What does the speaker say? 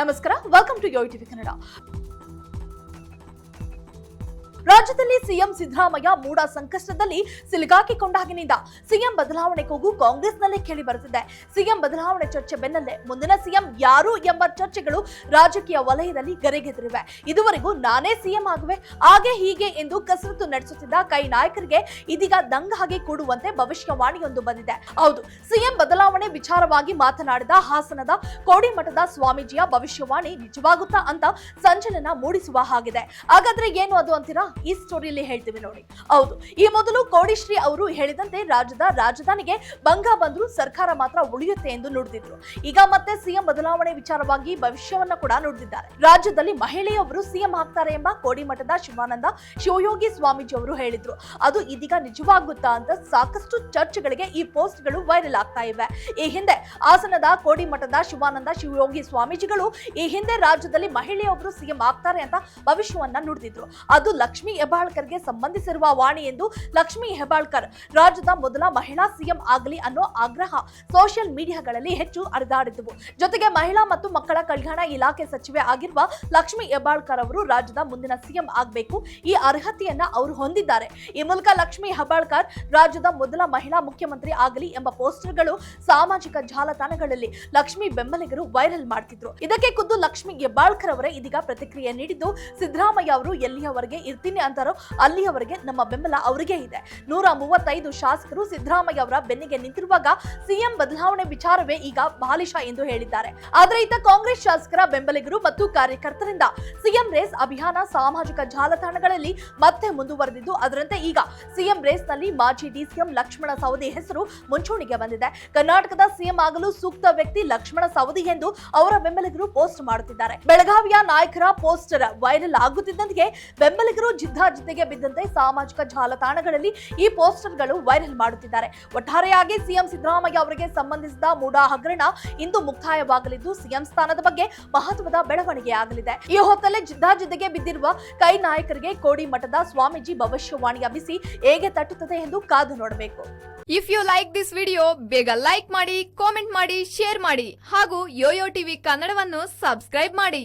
ನಮಸ್ಕಾರ. Welcome to Yo TV Kannada ರಾಜ್ಯದಲ್ಲಿ CM Siddaramaiah ಮೂಡ ಸಂಕಷ್ಟದಲ್ಲಿ ಸಿಲುಗಾಕಿಕೊಂಡಾಗಿನಿಂದ ಸಿಎಂ ಬದಲಾವಣೆ ಕೂಗು ಕಾಂಗ್ರೆಸ್ನಲ್ಲೇ ಕೇಳಿ ಬರುತ್ತಿದೆ. ಸಿಎಂ ಬದಲಾವಣೆ ಚರ್ಚೆ ಬೆನ್ನಲ್ಲೇ ಮುಂದಿನ ಸಿಎಂ ಯಾರು ಎಂಬ ಚರ್ಚೆಗಳು ರಾಜಕೀಯ ವಲಯದಲ್ಲಿ ಗರೆಗೆದರಿವೆ. ಇದುವರೆಗೂ ನಾನೇ ಸಿಎಂ ಆಗುವೆ, ಹಾಗೆ ಹೀಗೆ ಎಂದು ಕಸರತ್ತು ನಡೆಸುತ್ತಿದ್ದ ಕೈ ನಾಯಕರಿಗೆ ಇದೀಗ ದಂಗ ಹಾಗೆ ಕೂಡುವಂತೆ ಭವಿಷ್ಯವಾಣಿಯೊಂದು ಬಂದಿದೆ. ಹೌದು, ಸಿಎಂ ಬದಲಾವಣೆ ವಿಚಾರವಾಗಿ ಮಾತನಾಡಿದ ಹಾಸನದ ಕೋಡಿಮಠದ ಸ್ವಾಮೀಜಿಯ ಭವಿಷ್ಯವಾಣಿ ನಿಜವಾಗುತ್ತಾ ಅಂತ ಸಂಚಲನ ಮೂಡಿಸುವ ಹಾಗಿದೆ. ಹಾಗಾದ್ರೆ ಏನು ಅದು ಅಂತೀರಾ? ಈ ಸ್ಟೋರಿಯಲ್ಲಿ ಹೇಳ್ತೀವಿ ನೋಡಿ. ಹೌದು, ಈ ಮೊದಲು ಕೋಡಿಶ್ರೀ ಅವರು ಹೇಳಿದಂತೆ ರಾಜ್ಯದ ರಾಜಧಾನಿಗೆ ಭಂಗ ಬಂದರೂ ಸರ್ಕಾರ ಮಾತ್ರ ಉಳಿಯುತ್ತೆ ಎಂದು ನುಡಿದಿದ್ರು. ಈಗ ಮತ್ತೆ ಸಿಎಂ ಬದಲಾವಣೆ ವಿಚಾರವಾಗಿ ಭವಿಷ್ಯವನ್ನ ಕೂಡ ನುಡಿದಿದ್ದಾರೆ. ರಾಜ್ಯದಲ್ಲಿ ಮಹಿಳೆಯೊಬ್ಬರು ಸಿಎಂ ಆಗ್ತಾರೆ ಎಂಬ ಕೋಡಿಮಠದ ಶಿವಾನಂದ ಶಿವಯೋಗಿ ಸ್ವಾಮೀಜಿ ಅವರು ಹೇಳಿದ್ರು. ಅದು ಇದೀಗ ನಿಜವಾಗುತ್ತಾ ಅಂತ ಸಾಕಷ್ಟು ಚರ್ಚೆಗಳಿಗೆ ಈ ಪೋಸ್ಟ್ಗಳು ವೈರಲ್ ಆಗ್ತಾ ಇವೆ. ಈ ಹಿಂದೆ ಹಾಸನದ ಕೋಡಿಮಠದ ಶಿವಾನಂದ ಶಿವಯೋಗಿ ಸ್ವಾಮೀಜಿಗಳು ಈ ಹಿಂದೆ ರಾಜ್ಯದಲ್ಲಿ ಮಹಿಳೆಯೊಬ್ಬರು ಸಿಎಂ ಆಗ್ತಾರೆ ಅಂತ ಭವಿಷ್ಯವನ್ನ ನುಡಿದಿದ್ರು. ಅದು ಲಕ್ಷ್ಮೀ ಹೆಬ್ಬಾಳ್ಕರ್ಗೆ ಸಂಬಂಧಿಸಿರುವ ವಾಣಿ ಎಂದು ಲಕ್ಷ್ಮಿ ಹೆಬ್ಬಾಳ್ಕರ್. ರಾಜ್ಯದ ಮೊದಲ ಮಹಿಳಾ ಸಿಎಂ ಆಗಲಿ ಅನ್ನೋ ಆಗ್ರಹ ಸೋಷಿಯಲ್ ಮೀಡಿಯಾಗಳಲ್ಲಿ ಹೆಚ್ಚು ಹರಿದಾಡಿದ್ದವು ಜೊತೆಗೆ ಮಹಿಳಾ ಮತ್ತು ಮಕ್ಕಳ ಕಲ್ಯಾಣ ಇಲಾಖೆ ಸಚಿವೆ ಆಗಿರುವ ಲಕ್ಷ್ಮಿ ಹೆಬ್ಬಾಳ್ಕರ್ ಅವರು ರಾಜ್ಯದ ಮುಂದಿನ ಸಿಎಂ ಆಗಬೇಕು, ಈ ಅರ್ಹತೆಯನ್ನ ಅವರು ಹೊಂದಿದ್ದಾರೆ. ಈ ಮೂಲಕ ಲಕ್ಷ್ಮಿ ಹೆಬ್ಬಾಳ್ಕರ್ ರಾಜ್ಯದ ಮೊದಲ ಮಹಿಳಾ ಮುಖ್ಯಮಂತ್ರಿ ಆಗಲಿ ಎಂಬ ಪೋಸ್ಟರ್ಗಳು ಸಾಮಾಜಿಕ ಜಾಲತಾಣಗಳಲ್ಲಿ ಲಕ್ಷ್ಮಿ ಬೆಂಬಲಿಗರು ವೈರಲ್ ಮಾಡ್ತಿದ್ರು. ಇದಕ್ಕೆ ಖುದ್ದು ಲಕ್ಷ್ಮಿ ಹೆಬ್ಬಾಳ್ಕರ್ ಅವರೇ ಇದೀಗ ಪ್ರತಿಕ್ರಿಯೆ ನೀಡಿದ್ದು ಸಿದ್ದರಾಮಯ್ಯ ಅವರು ಎಲ್ಲಿಯವರೆಗೆ ಇರ್ತೀನಿ ಅಂತಾರೋ ಅಲ್ಲಿಯವರೆಗೆ ನಮ್ಮ ಬೆಂಬಲ ಅವರಿಗೆ ಇದೆ. ನೂರ ಮೂವತ್ತೈದು ಶಾಸಕರು ಸಿದ್ದರಾಮಯ್ಯ ಅವರ ಬೆನ್ನಿಗೆ ನಿಂತಿರುವಾಗ ಸಿಎಂ ಬದಲಾವಣೆ ವಿಚಾರವೇ ಈಗ ಬಾಲಿಶ ಎಂದು ಹೇಳಿದ್ದಾರೆ. ಆದರೆ ಇತ್ತ ಕಾಂಗ್ರೆಸ್ ಶಾಸಕರ ಬೆಂಬಲಿಗರು ಮತ್ತು ಕಾರ್ಯಕರ್ತರಿಂದ ಸಿಎಂ ರೇಸ್ ಅಭಿಯಾನ ಸಾಮಾಜಿಕ ಜಾಲತಾಣಗಳಲ್ಲಿ ಮತ್ತೆ ಮುಂದುವರೆದಿದ್ದು, ಅದರಂತೆ ಈಗ ಸಿಎಂ ರೇಸ್ನಲ್ಲಿ ಮಾಜಿ ಡಿಸಿಎಂ ಲಕ್ಷ್ಮಣ ಸವದಿ ಹೆಸರು ಮುಂಚೂಣಿಗೆ ಬಂದಿದೆ. ಕರ್ನಾಟಕದ ಸಿಎಂ ಆಗಲು ಸೂಕ್ತ ವ್ಯಕ್ತಿ ಲಕ್ಷ್ಮಣ ಸವದಿ ಎಂದು ಅವರ ಬೆಂಬಲಿಗರು ಪೋಸ್ಟ್ ಮಾಡುತ್ತಿದ್ದಾರೆ. ಬೆಳಗಾವಿಯ ನಾಯಕರ ಪೋಸ್ಟರ್ ವೈರಲ್ ಆಗುತ್ತಿದ್ದಂತೆ ಬೆಂಬಲಿಗರು ಜಿದ್ದಾಜಿದ್ದಿಗೆ ಬಿದ್ದಂತೆ ಸಾಮಾಜಿಕ ಜಾಲತಾಣಗಳಲ್ಲಿ ಈ ಪೋಸ್ಟರ್ಗಳು ವೈರಲ್ ಮಾಡುತ್ತಿದ್ದಾರೆ. ಒಟ್ಟಾರೆಯಾಗಿ ಸಿಎಂ ಸಿದ್ದರಾಮಯ್ಯ ಅವರಿಗೆ ಸಂಬಂಧಿಸಿದ ಮೂಡಾ ಹಗರಣ ಇಂದು ಮುಕ್ತಾಯವಾಗಲಿದ್ದು, ಸಿಎಂ ಸ್ಥಾನದ ಬಗ್ಗೆ ಮಹತ್ವದ ಬೆಳವಣಿಗೆ ಆಗಲಿದೆ. ಈ ಹೊತ್ತಲ್ಲೇ ಜಿದ್ದಾಜಿದ್ದಿಗೆ ಬಿದ್ದಿರುವ ಕೈ ನಾಯಕರಿಗೆ ಕೋಡಿ ಮಠದ ಸ್ವಾಮೀಜಿ ಭವಿಷ್ಯವಾಣಿಯ ಬಿಸಿ ಹೇಗೆ ತಟ್ಟುತ್ತದೆ ಎಂದು ಕಾದು ನೋಡಬೇಕು. If you like this video ಬೇಗ ಲೈಕ್ ಮಾಡಿ ಕಾಮೆಂಟ್ ಮಾಡಿ ಶೇರ್ ಮಾಡಿ ಹಾಗೂ ಯೋಯೋ ಟಿವಿ ಕನ್ನಡವನ್ನು ಸಬ್ಸ್ಕ್ರೈಬ್ ಮಾಡಿ.